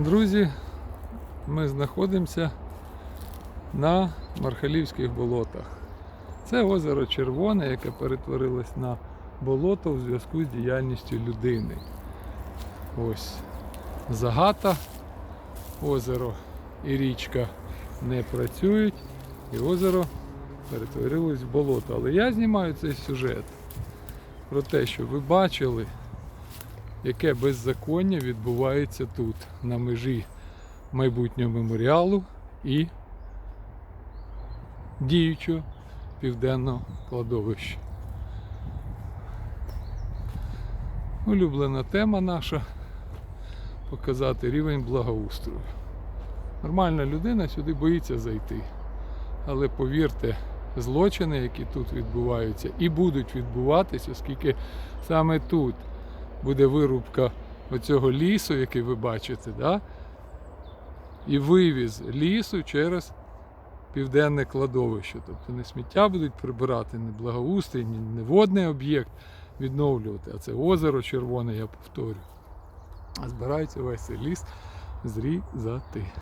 Друзі, ми знаходимося на Мархалівських болотах. Це озеро Червоне, яке перетворилось на болото у зв'язку з діяльністю людини. Ось загата, озеро і річка не працюють, і озеро перетворилось в болото. Але я знімаю цей сюжет про те, що ви бачили, яке беззаконня відбувається тут, на межі майбутнього меморіалу і діючого південного кладовища. Улюблена тема наша показати рівень благоустрою. Нормальна людина сюди боїться зайти. Але повірте, злочини, які тут відбуваються, і будуть відбуватися, оскільки саме тут буде вирубка оцього лісу, який ви бачите, да? і вивіз лісу через південне кладовище. Тобто не сміття будуть прибирати, не благоустрій, не водний об'єкт відновлювати, а це озеро червоне, я повторю. А збирається весь цей ліс зрізати.